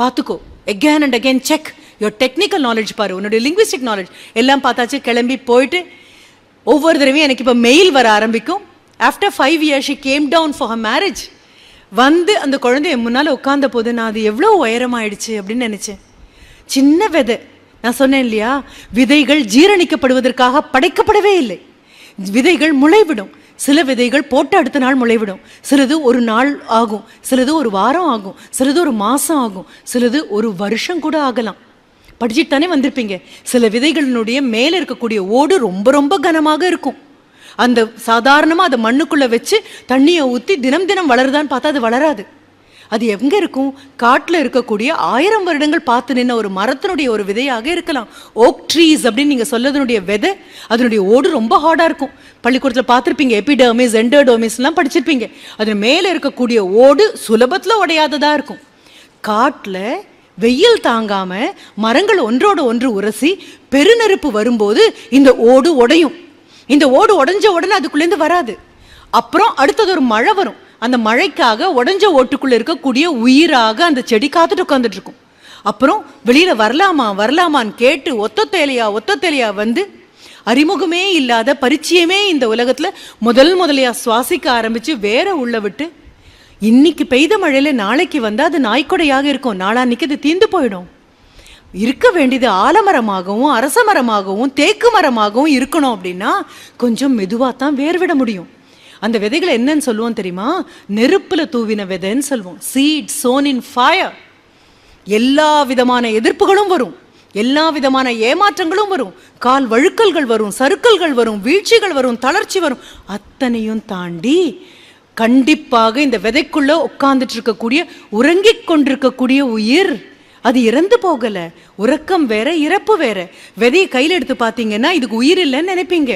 பார்த்துக்கோ again and again check your technical knowledge பாரு உன்னுடைய லிங்குவிஸ்டிக் நாலேஜ் எல்லாம் பார்த்தாச்சு கிளம்பி போயிட்டு ஒவ்வொரு தடவையும் எனக்கு இப்போ மெயில் வர ஆரம்பிக்கும். After five years she came down for her marriage வந்து அந்த குழந்தை முன்னால் உட்காந்த போது நான் அது எவ்வளோ உயரமாயிடுச்சு அப்படின்னு நினச்சேன். சின்ன விதை. நான் சொன்னேன் இல்லையா விதைகள் ஜீரணிக்கப்படுவதற்காக படைக்கப்படவே இல்லை. விதைகள் முளைவிடும். சில விதைகள் போட்ட அடுத்த நாள் முளைவிடும். சிலது ஒரு நாள் ஆகும். சிலது ஒரு வாரம் ஆகும். சிலது ஒரு மாதம் ஆகும். சிலது ஒரு வருஷம் கூட ஆகலாம். படிச்சுட்டு தானே வந்திருப்பீங்க. சில விதைகளினுடைய மேலே இருக்கக்கூடிய ஓடு ரொம்ப ரொம்ப கனமாக இருக்கும். அந்த சாதாரணமாக அதை மண்ணுக்குள்ளே வச்சு தண்ணியை ஊற்றி தினம் தினம் வளருதான்னு பார்த்தா அது வளராது. அது எங்க இருக்கும்? காட்டில் இருக்கக்கூடிய ஆயிரம் வருடங்கள் பார்த்து நின்ன ஒரு மரத்தினுடைய ஒரு விதையாக இருக்கலாம். ஓக் ட்ரீஸ் அப்படின்னு நீங்க சொல்லதனுடைய விதை அதனுடைய ஓடு ரொம்ப ஹார்டா இருக்கும். பள்ளிக்கூடத்தில் பார்த்துருப்பீங்க எபிடர்மிஸ் எண்டர்டர்மிஸ்லாம் படிச்சிருப்பீங்க. அது மேலே இருக்கக்கூடிய ஓடு சுலபத்தில் உடையாததா இருக்கும். காட்டில் வெயில் தாங்காம மரங்கள் ஒன்றோட ஒன்று உரசி பெருநெருப்பு வரும்போது இந்த ஓடு உடையும். இந்த ஓடு உடைஞ்ச உடனே அதுக்குள்ளேருந்து வராது. அப்புறம் அடுத்தது ஒரு மழை வரும். அந்த மழைக்காக உடஞ்ச ஓட்டுக்குள்ள இருக்கக்கூடிய உயிராக அந்த செடி காத்துட்டு உட்காந்துட்டு இருக்கும். அப்புறம் வெளியில வரலாமா வரலாமான்னு கேட்டு ஒத்தத்தேலையா ஒத்தத்தேலையா வந்து அறிமுகமே இல்லாத பரிச்சயமே இந்த உலகத்துல முதல் முதலையா சுவாசிக்க ஆரம்பிச்சு வேற உள்ள விட்டு இன்னைக்கு பெய்த மழையில நாளைக்கு வந்தா அது நாய்க்கொடையாக இருக்கும். நாளான்னைக்கு அது தீந்து போயிடும். இருக்க வேண்டியது ஆலமரமாகவும் அரச மரமாகவும் தேக்கு மரமாகவும் இருக்கணும் அப்படின்னா கொஞ்சம் மெதுவாக தான் வேர்விட முடியும். அந்த விதைகளை என்னன்னு சொல்லுவோம் தெரியுமா? நெருப்பில் தூவின விதைன்னு சொல்லுவோம். சீட் சோன் இன் ஃபயர் எல்லா விதமான எதிர்ப்புகளும் வரும். எல்லா விதமான ஏமாற்றங்களும் வரும். கால் வழுக்கல்கள் வரும் சறுக்கல்கள் வரும் வீழ்ச்சிகள் வரும் தளர்ச்சி வரும். அத்தனையும் தாண்டி கண்டிப்பாக இந்த விதைக்குள்ள உட்கார்ந்துட்டு இருக்கக்கூடிய உறங்கிக் கொண்டிருக்கக்கூடிய உயிர் அது இறந்து போகலை. உறக்கம் வேற இறப்பு வேற. விதையை கையில் எடுத்து பார்த்தீங்கன்னா இதுக்கு உயிர் இல்லைன்னு நினைப்பீங்க.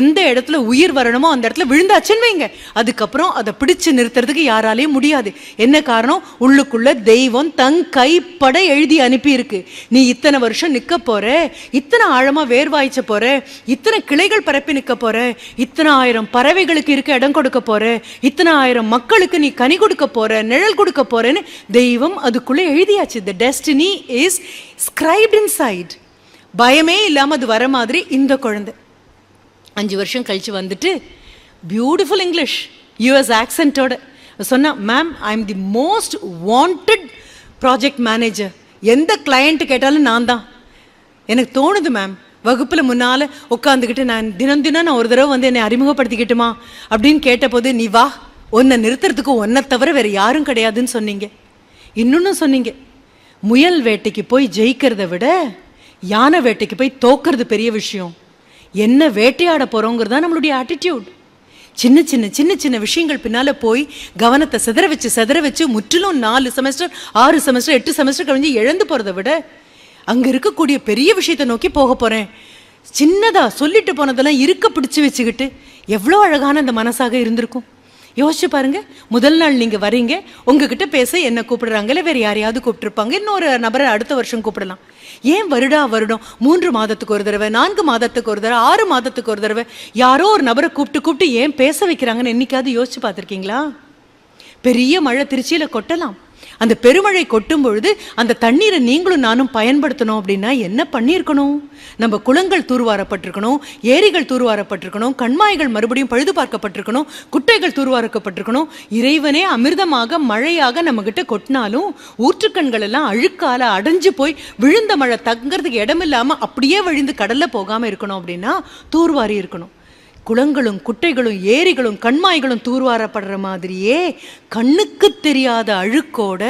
எந்த இடத்துல உயிர் வரணுமோ அந்த இடத்துல விழுந்தாச்சுன்னு வைங்க. அதுக்கப்புறம் அதை பிடிச்சு நிறுத்துறதுக்கு யாராலையும் முடியாது. என்ன காரணம்? உள்ளுக்குள்ள தெய்வம் தங் கைப்பட எழுதி அனுப்பியிருக்கு. நீ இத்தனை வருஷம் நிற்க போற இத்தனை ஆழமா வேர் வாய்ச்ச போற இத்தனை கிளைகள் பரப்பி நிற்க போற இத்தனை ஆயிரம் பறவைகளுக்கு இருக்க இடம் கொடுக்க போற இத்தனை ஆயிரம் மக்களுக்கு நீ கனி கொடுக்க போற நிழல் கொடுக்க போறேன்னு தெய்வம் அதுக்குள்ளே எழுதியாச்சு. The destiny is script inside பயமே இல்லாமல் அது வர மாதிரி இந்த குழந்தை. அஞ்சு வருஷம் கழித்து வந்துட்டு பியூட்டிஃபுல் இங்கிலீஷ் யூஎஸ் ஆக்சென்ட்டோட சொன்னா ma'am I am the most wanted project manager எந்த கிளையண்ட்டு கேட்டாலும் நான் தான். எனக்கு தோணுது மேம் வகுப்பில் முன்னால் உட்காந்துக்கிட்டு நான் தினம் தினம் நான் ஒரு தடவை வந்து என்னை அறிமுகப்படுத்திக்கிட்டுமா? அப்படின்னு கேட்டபோது நீ வா உன்னை நிறுத்துறதுக்கு ஒன்றை தவிர வேறு யாரும் கிடையாதுன்னு சொன்னீங்க. இன்னொன்னு சொன்னீங்க. முயல் வேட்டைக்கு போய் ஜெயிக்கிறத விட யானை வேட்டைக்கு போய் தோக்கிறது பெரிய விஷயம். என்ன வேட்டையாட போகிறோங்கிறது தான் நம்மளுடைய ஆட்டிடியூட் சின்ன சின்ன சின்ன சின்ன விஷயங்கள் பின்னால் போய் கவனத்தை சிதற வச்சு சிதற வச்சு முற்றிலும் நாலு செமஸ்டர் ஆறு செமஸ்டர் எட்டு செமஸ்டர் கழிஞ்சு இழந்து போகிறத விட அங்கே இருக்கக்கூடிய பெரிய விஷயத்தை நோக்கி போக போகிறேன் சின்னதாக சொல்லிட்டு போனதெல்லாம் இருக்க பிடிச்சி வச்சுக்கிட்டு எவ்வளோ அழகான அந்த மனசாக இருந்திருக்கும். யோசிச்சு பாருங்க. முதல் நாள் நீங்க வரீங்க. உங்ககிட்ட பேச என்ன கூப்பிடுறாங்க? இல்லை வேற யாரையாவது கூப்பிட்டுருப்பாங்க. இன்னொரு நபரை அடுத்த வருஷம் கூப்பிடலாம். ஏன் வருடா வருடம்? மூன்று மாதத்துக்கு ஒரு தடவை நான்கு மாதத்துக்கு ஒரு தடவை ஆறு மாதத்துக்கு ஒரு தடவை யாரோ ஒரு நபரை கூப்பிட்டு கூப்பிட்டு ஏன் பேச வைக்கிறாங்கன்னு என்னைக்காவது யோசிச்சு பார்த்துருக்கீங்களா? பெரிய மழை திருச்சியில கொட்டலாம். அந்த பெருமழை கொட்டும் பொழுது அந்த தண்ணீரை நீங்களும் நானும் பயன்படுத்தணும் அப்படின்னா என்ன பண்ணியிருக்கணும்? நம்ம குளங்கள் தூர்வாரப்பட்டிருக்கணும் ஏரிகள் தூர்வாரப்பட்டிருக்கணும் கண்மாய்கள் மறுபடியும் பழுது பார்க்கப்பட்டிருக்கணும் குட்டைகள் தூர்வாரக்கப்பட்டிருக்கணும். இறைவனே அமிர்தமாக மழையாக நம்மகிட்ட கொட்டினாலும் ஊற்றுக்கண்கள் எல்லாம் அழுக்கால அடைஞ்சு போய் விழுந்த மழை தங்குறதுக்கு இடமில்லாமல் அப்படியே வழிந்து கடல்ல போகாம இருக்கணும் அப்படின்னா தூர்வாரி இருக்கணும். குளங்களும் குட்டைகளும் ஏரிகளும் கண்மாய்களும் தூர்வாரப்படுற மாதிரியே கண்ணுக்கு தெரியாத அழுக்கோட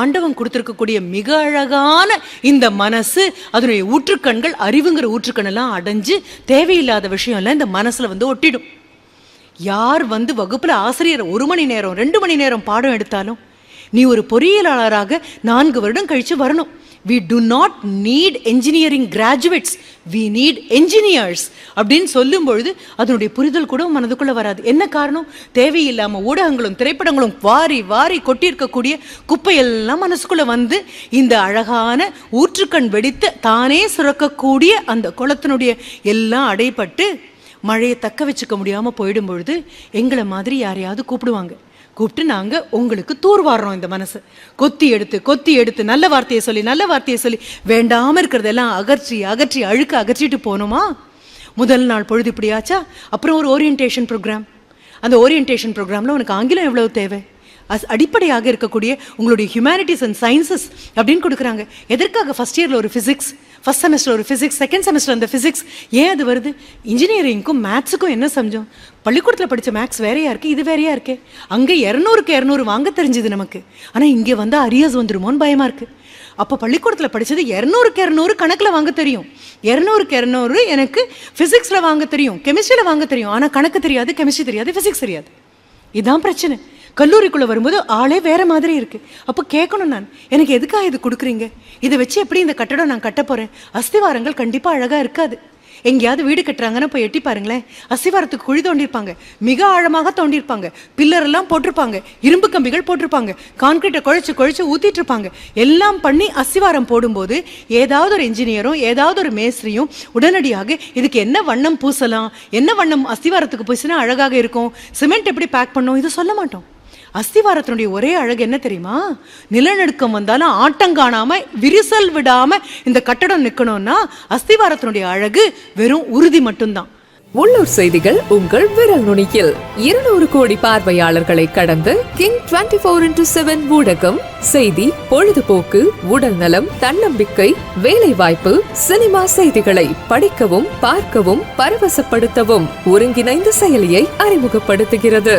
ஆண்டவன் கொடுத்துருக்கக்கூடிய மிக அழகான இந்த மனசு அதனுடைய ஊற்றுக்கண்கள் அறிவுங்கிற ஊற்றுக்கண்ணெல்லாம் அடைஞ்சு தேவையில்லாத விஷயம்லாம் இந்த மனசில் வந்து ஒட்டிடும். யார் வந்து வகுப்பில் ஆசிரியர் ஒரு மணி நேரம் ரெண்டு மணி நேரம் பாடம் எடுத்தாலும் நீ ஒரு பொறியியலாளராக நான்கு வருடம் கழித்து வரணும். We do not need engineering graduates we need engineers அப்படின்னு சொல்லும் பொழுது அதனுடைய புரிதல் கூட மனதுக்குள்ளே வராது. என்ன காரணம்? தேவையில்லாமல் ஊடகங்களும் திரைப்படங்களும் வாரி வாரி கொட்டியிருக்கக்கூடிய குப்பையெல்லாம் மனசுக்குள்ளே வந்து இந்த அழகான ஊற்றுக்கண் வெடித்து தானே சுரக்கக்கூடிய அந்த குளத்தினுடைய எல்லாம் அடைப்பட்டு மழையை தக்க வச்சுக்க முடியாமல் போயிடும் பொழுது எங்களை மாதிரி யாரையாவது கூப்பிடுவாங்க. கூப்பிட்டு நாங்கள் உங்களுக்கு தூர்வாடுறோம் இந்த மனசு. கொத்தி எடுத்து கொத்தி எடுத்து நல்ல வார்த்தையை சொல்லி நல்ல வார்த்தையை சொல்லி வேண்டாமல் இருக்கிறதெல்லாம் அகற்றி அகற்றி அழுக்க அகற்றிட்டு போகணுமா? முதல் நாள் பொழுது இப்படியாச்சா அப்புறம் ஒரு ஓரியன்டேஷன் ப்ரோக்ராம் அந்த ஓரியன்டேஷன் ப்ரோக்ராமில் உனக்கு ஆங்கிலம் எவ்வளவு தேவை? அஸ் அடிப்படையாக இருக்கக்கூடிய உங்களுடைய ஹியூமனிட்டிஸ் அண்ட் சயின்சஸ் அப்படின்னு கொடுக்குறாங்க. எதற்காக ஃபஸ்ட் இயரில் ஒரு ஃபிசிக்ஸ் ஃபஸ்ட் செமஸ்டர் ஒரு ஃபிசிக்ஸ் செகண்ட் செமஸ்டர் அந்த ஃபிசிக்ஸ் ஏன் அது வருது? இன்ஜினியரிங்க்கும் மேத்ஸுக்கும் என்ன சமஞ்சம் பள்ளிக்கூடத்தில் படித்த மேக்ஸ் வேறையா இருக்குது இது வேறையா இருக்கே. அங்கே இரநூறுக்கு இரநூறு வாங்க தெரிஞ்சுது நமக்கு. ஆனால் இங்கே வந்து அரியர்ஸ் வந்துருமோன்னு பயமாக இருக்குது அப்போ பள்ளிக்கூடத்தில் படித்தது இரநூறுக்கு இரநூறு கணக்கில் வாங்க தெரியும். இரநூறுக்கு இரநூறு எனக்கு ஃபிசிக்ஸில் வாங்க தெரியும் கெமிஸ்ட்ரியில் வாங்க தெரியும். ஆனால் கணக்கு தெரியாது கெமிஸ்ட்ரி தெரியாது ஃபிசிக்ஸ் தெரியாது. இதுதான் பிரச்சனை. கல்லூரிக்குள்ளே வரும்போது ஆளே வேறு மாதிரி இருக்குது அப்போ கேட்கணும் நான். எனக்கு எதுக்காக இது கொடுக்குறீங்க? இதை வச்சு எப்படி இந்த கட்டடம் நான் கட்ட போகிறேன் அஸ்திவாரங்கள் கண்டிப்பாக அழகாக இருக்காது. எங்கேயாவது வீடு கட்டுறாங்கன்னா போய் எட்டி பாருங்களேன். அஸ்திவாரத்துக்கு குழி தோண்டியிருப்பாங்க. மிக ஆழமாக தோண்டியிருப்பாங்க. பில்லர் எல்லாம் போட்டிருப்பாங்க. இரும்பு கம்பிகள் போட்டிருப்பாங்க. கான்கிரீட்டை குழைச்சு குழைச்சு ஊத்திட்டு இருப்பாங்க எல்லாம் பண்ணி அஸ்திவாரம் போடும்போது ஏதாவது ஒரு இன்ஜினியரும் ஏதாவது ஒரு மேஸ்திரியும் உடனடியாக இதுக்கு என்ன வண்ணம் பூசலாம்? என்ன வண்ணம் அஸ்திவாரத்துக்கு பூசினா அழகாக இருக்கும்? சிமெண்ட் எப்படி பேக் பண்ணும் இது சொல்ல மாட்டோம். அஸ்திவாரத்தினுடைய ஒரே அழகு என்ன தெரியுமா? நிலநடுக்கம் வந்தாலும் ஆட்டம் காணாம விரிசல் விடாம இந்த கட்டடம் நிக்கணும்னா அஸ்திவாரத்தினுடைய அழகு வெறும் உறுதி மட்டும்தான். உள்ளூர் செய்திகள் உங்கள் விரல் நுனியில். இருநூறு கோடி பார்வையாளர்களை கடந்து king twenty four into seven ஊடகம். செய்தி பொழுதுபோக்கு உடல் நலம் தன்னம்பிக்கை வேலை வாய்ப்பு சினிமா செய்திகளை படிக்கவும் பார்க்கவும் பரவசப்படுத்தவும் ஒருங்கிணைந்த செயலியை அறிமுகப்படுத்துகிறது.